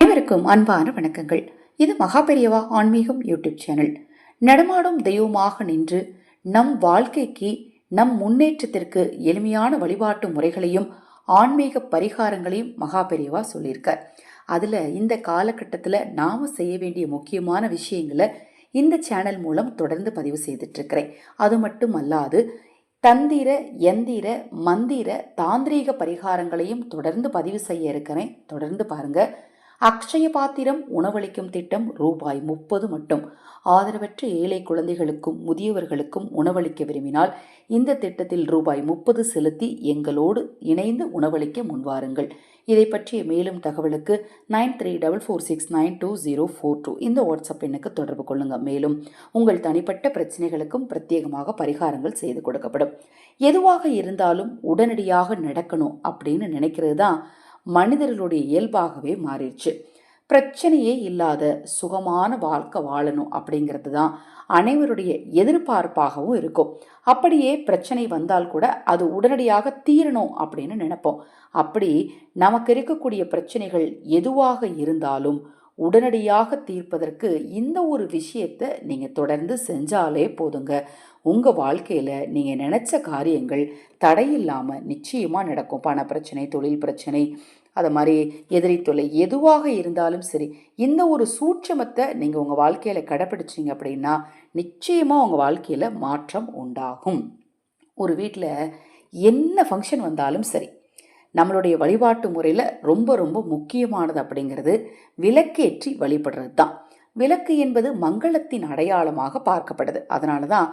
அனைவருக்கும் அன்பான வணக்கங்கள். இது மகாபெரியவா ஆன்மீகம் யூடியூப் சேனல். நடமாடும் தெய்வமாக நின்று நம் வாழ்க்கைக்கு நம் முன்னேற்றத்திற்கு எளிமையான வழிபாட்டு முறைகளையும் ஆன்மீக பரிகாரங்களையும் மகாபெரியவா சொல்லியிருக்கார். அதில் இந்த காலகட்டத்தில் நாம் செய்ய வேண்டிய முக்கியமான விஷயங்களை இந்த சேனல் மூலம் தொடர்ந்து பதிவு செய்துட்ருக்கிறேன். அது மட்டும் அல்லாது தந்திர எந்திர மந்திர தாந்திரீக பரிகாரங்களையும் தொடர்ந்து பதிவு செய்ய இருக்கிறேன். தொடர்ந்து பாருங்கள் அக்ஷய பாத்திரம் உணவளிக்கும் திட்டம் ரூபாய் முப்பது மட்டும். ஆதரவற்ற ஏழை குழந்தைகளுக்கும் முதியவர்களுக்கும் உணவளிக்க விரும்பினால் இந்த திட்டத்தில் ரூபாய் முப்பது செலுத்தி எங்களோடு இணைந்து உணவளிக்க முன்வாருங்கள். இதை பற்றிய மேலும் தகவலுக்கு nine three double four six nine two zero four two இந்த வாட்ஸ்அப் எண்ணுக்கு தொடர்பு கொள்ளுங்கள் மேலும் உங்கள் தனிப்பட்ட பிரச்சனைகளுக்கும் பிரத்யேகமாக பரிகாரங்கள் செய்து கொடுக்கப்படும். எதுவாக இருந்தாலும் உடனடியாக நடக்கணும் அப்படின்னு நினைக்கிறது தான் மனிதர்களுடைய இயல்பாகவே மாறிடுச்சு. பிரச்சனையே இல்லாத சுகமான வாழ்க்கை வாழணும் அப்படிங்கிறது தான் அனைவருடைய எதிர்பார்ப்பாகவும் இருக்கும். அப்படியே பிரச்சனை வந்தால் கூட அது உடனடியாக தீரணும் அப்படின்னு நினைப்போம். அப்படி நமக்கு இருக்கக்கூடிய பிரச்சனைகள் எதுவாக இருந்தாலும் உடனடியாக தீர்ப்பதற்கு இந்த ஒரு விஷயத்தை நீங்கள் தொடர்ந்து செஞ்சாலே போதுங்க. உங்கள் வாழ்க்கையில் நீங்கள் நினச்ச காரியங்கள் தடையில்லாமல் நிச்சயமாக நடக்கும். பண பிரச்சனை தொழில் பிரச்சனை அது மாதிரி எதிரி தொலை எதுவாக இருந்தாலும் சரி இந்த ஒரு சூட்சமத்தை நீங்கள் உங்கள் வாழ்க்கையில் கடைப்பிடிச்சிங்க அப்படின்னா நிச்சயமாக உங்கள் வாழ்க்கையில் மாற்றம் உண்டாகும். ஒரு வீட்டில் என்ன ஃபங்க்ஷன் வந்தாலும் சரி நம்மளுடைய வழிபாட்டு முறையில் ரொம்ப ரொம்ப முக்கியமானது அப்படிங்கிறது விளக்கேற்றி வழிபடுறது தான் விளக்கு என்பது மங்களத்தின் அடையாளமாக பார்க்கப்படுது அதனால தான்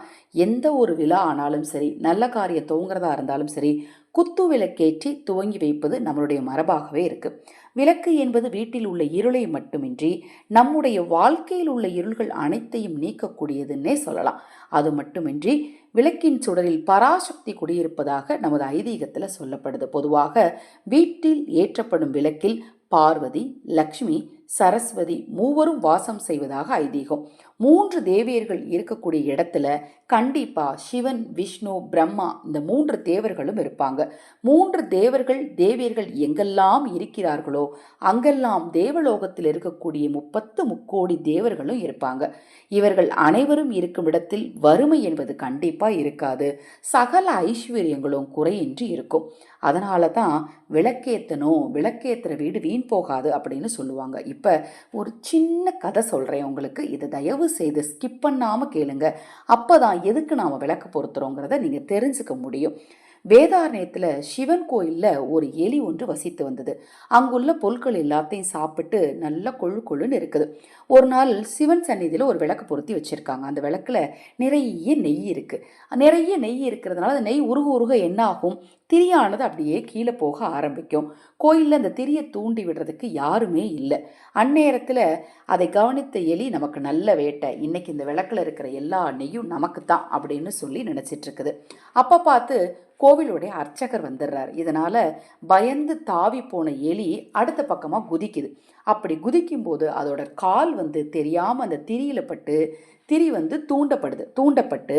எந்த ஒரு விழா ஆனாலும் சரி நல்ல காரியம் துவங்குறதா இருந்தாலும் சரி குத்து விளக்கேற்றி துவங்கி வைப்பது நம்மளுடைய மரபாகவே இருக்கு. விளக்கு என்பது வீட்டில் உள்ள இருளை மட்டுமின்றி நம்முடைய வாழ்க்கையில் உள்ள இருள்கள் அனைத்தையும் நீக்கக்கூடியதுன்னே சொல்லலாம். அது மட்டுமின்றி விளக்கின் சுடரில் பராசக்தி குடியிருப்பதாக நமது ஐதீகத்தில் சொல்லப்படுது. பொதுவாக வீட்டில் ஏற்றப்படும் விளக்கில் பார்வதி லக்ஷ்மி சரஸ்வதி மூவரும் வாசம் செய்வதாக ஐதீகம். மூன்று தேவியர்கள் இருக்கக்கூடிய இடத்துல கண்டிப்பா சிவன் விஷ்ணு பிரம்மா இந்த மூன்று தேவர்களும் இருப்பாங்க. மூன்று தேவர்கள் தேவியர்கள் எங்கெல்லாம் இருக்கிறார்களோ அங்கெல்லாம் தேவலோகத்தில் இருக்கக்கூடிய முப்பத்து முக்கோடி தேவர்களும் இருப்பாங்க. இவர்கள் அனைவரும் இருக்கும் இடத்தில் வறுமை என்பது கண்டிப்பா இருக்காது. சகல ஐஸ்வர்யங்களும் குறையின்றி இருக்கும். அதனால தான் விளக்கேற்றணும் விளக்கேற்றுற வீடு வீண் போகாது அப்படின்னு சொல்லுவாங்க. இப்போ ஒரு சின்ன கதை சொல்கிறேன் உங்களுக்கு. இதை தயவு செய்து ஸ்கிப் பண்ணாமல் கேளுங்க. அப்போ தான் எதுக்கு நாம் விளக்கு பொருத்துறோங்கிறத நீங்கள் தெரிஞ்சுக்க முடியும். வேதாரண்யத்தில் சிவன் கோயிலில் ஒரு எலி ஒன்று வசித்து வந்தது. அங்குள்ள பொருட்கள் எல்லாத்தையும் சாப்பிட்டு நல்ல கொழு கொழுன்னு இருக்குது. ஒரு நாள் சிவன் சந்நிதியில் ஒரு விளக்கு பொருத்தி வச்சுருக்காங்க. அந்த விளக்கில் நிறைய நெய் இருக்குது நிறைய நெய் இருக்கிறதுனால அந்த நெய் உருக உருக என்ன ஆகும் திரியானது அப்படியே கீழே போக ஆரம்பிக்கும். கோயிலில் அந்த திரியை தூண்டி விடுறதுக்கு யாருமே இல்லை. அந்நேரத்தில் அதை கவனித்த எலி நமக்கு நல்ல வேட்டை. இன்னைக்கு இந்த விளக்கில் இருக்கிற எல்லா நெய்யும் நமக்கு தான் அப்படின்னு சொல்லி நினச்சிட்ருக்குது. அப்போ பார்த்து கோவிலுடைய அர்ச்சகர் வந்துடுறார் இதனால் பயந்து தாவி போன எலி அடுத்த பக்கமாக குதிக்குது. அப்படி குதிக்கும்போது அதோட கால் வந்து தெரியாமல் அந்த திரியில் பட்டு திரி வந்து தூண்டப்படுது. தூண்டப்பட்டு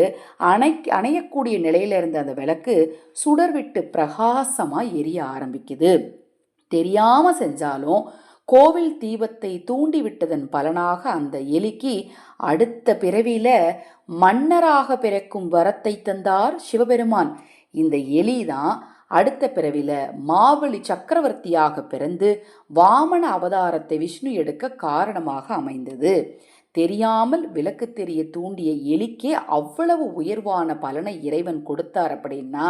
அணை அணையக்கூடிய நிலையில இருந்த அந்த விளக்கு சுடர் விட்டு பிரகாசமாக எரிய ஆரம்பிக்குது. தெரியாமல் செஞ்சாலும் கோவில் தீபத்தை தூண்டிவிட்டதன் பலனாக அந்த எலிக்கு அடுத்த பிறவியில மன்னராக பிறக்கும் வரத்தை தந்தார் சிவபெருமான். இந்த எலி தான் அடுத்த பிறவில மாவலி சக்கரவர்த்தியாக பிறந்து வாமன அவதாரத்தை விஷ்ணு எடுக்க காரணமாக அமைந்தது. தெரியாமல் விளக்கு தெரிய தூண்டிய எலிக்கே அவ்வளவு உயர்வான பலனை இறைவன் கொடுத்தார் அப்படின்னா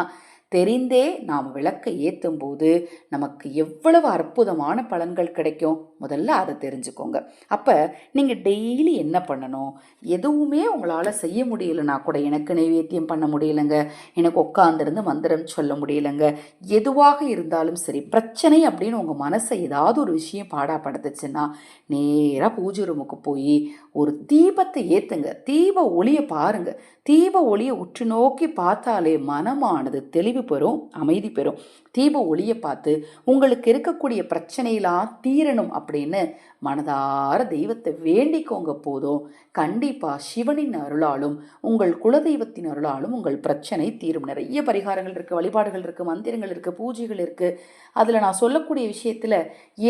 தெரிந்தே நாம் விளக்கை ஏற்றும் போது நமக்கு எவ்வளவு அற்புதமான பலன்கள் கிடைக்கும்? முதல்ல அதை தெரிஞ்சுக்கோங்க. அப்போ நீங்கள் டெய்லி என்ன பண்ணணும்? எதுவுமே உங்களால் செய்ய முடியலனா கூட எனக்கு நைவேத்தியம் பண்ண முடியலைங்க. எனக்கு உட்காந்துருந்து மந்திரம் சொல்ல முடியலைங்க. எதுவாக இருந்தாலும் சரி பிரச்சனை அப்படின்னு உங்கள் மனசை ஏதாவது ஒரு விஷயம் பாடாப்படுத்துச்சுன்னா நேராக பூஜை ரூமுக்கு போய் ஒரு தீபத்தை ஏற்றுங்க தீப ஒளியை பாருங்க. தீப ஒளியை உற்று நோக்கி பார்த்தாலே மனமானது தெளிவு தெளிவு பெறும் அமைதி பெறும். தீப ஒளியை பார்த்து உங்களுக்கு இருக்கக்கூடிய பிரச்சனையெல்லாம் தீரணும் அப்படின்னு மனதார தெய்வத்தை வேண்டிக்கோங்க போதும். கண்டிப்பாக சிவனின் அருளாலும் உங்கள் குலதெய்வத்தின் அருளாலும் உங்கள் பிரச்சனை தீரும். நிறைய பரிகாரங்கள் இருக்குது வழிபாடுகள் இருக்குது மந்திரங்கள் இருக்குது பூஜைகள் இருக்குது அதில் நான் சொல்லக்கூடிய விஷயத்தில்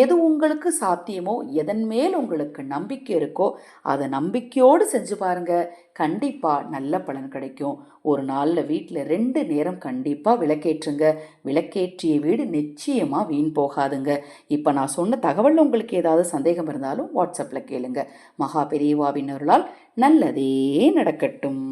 எது உங்களுக்கு சாத்தியமோ எதன் மேல் உங்களுக்கு நம்பிக்கை இருக்கோ அதை நம்பிக்கையோடு செஞ்சு பாருங்க. கண்டிப்பாக நல்ல பலன் கிடைக்கும். ஒரு நாளில் வீட்டில் ரெண்டு நேரம் கண்டிப்பாக விளக்கேற்றுங்க. விளக்கேற்றிய வீடு நிச்சயமாக வீண் போகாதுங்க. இப்போ நான் சொன்ன தகவல் உங்களுக்கு ஏதாவது சந்தேகம் இருந்தாலும் வாட்ஸ்அப்பில் கேளுங்க. மகா பெரியவாவின் அருளால் நல்லதே நடக்கட்டும்.